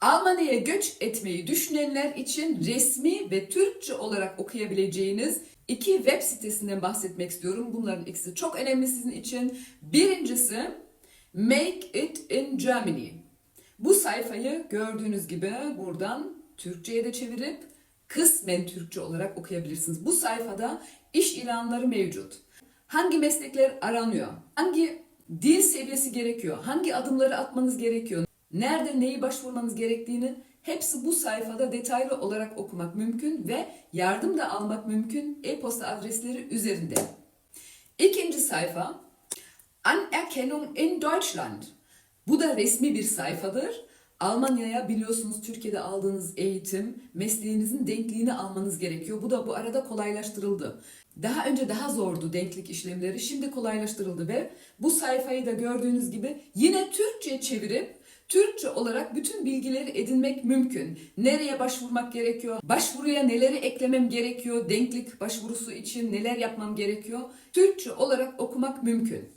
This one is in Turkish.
Almanya'ya göç etmeyi düşünenler için resmi ve Türkçe olarak okuyabileceğiniz iki web sitesinden bahsetmek istiyorum. Bunların ikisi çok önemli sizin için. Birincisi Make It in Germany. Bu sayfayı gördüğünüz gibi buradan Türkçe'ye de çevirip kısmen Türkçe olarak okuyabilirsiniz. Bu sayfada iş ilanları mevcut. Hangi meslekler aranıyor? Hangi dil seviyesi gerekiyor? Hangi adımları atmanız gerekiyor? Nerede neyi başvurmanız gerektiğini hepsi bu sayfada detaylı olarak okumak mümkün ve yardım da almak mümkün e-posta adresleri üzerinde. İkinci sayfa Anerkennung in Deutschland. Bu da resmi bir sayfadır. Almanya'ya biliyorsunuz Türkiye'de aldığınız eğitim, mesleğinizin denkliğini almanız gerekiyor. Bu da bu arada kolaylaştırıldı. Daha önce daha zordu denklik işlemleri, şimdi kolaylaştırıldı ve bu sayfayı da gördüğünüz gibi yine Türkçe çevirip Türkçe olarak bütün bilgileri edinmek mümkün. Nereye başvurmak gerekiyor? Başvuruya neleri eklemem gerekiyor? Denklik başvurusu için neler yapmam gerekiyor? Türkçe olarak okumak mümkün.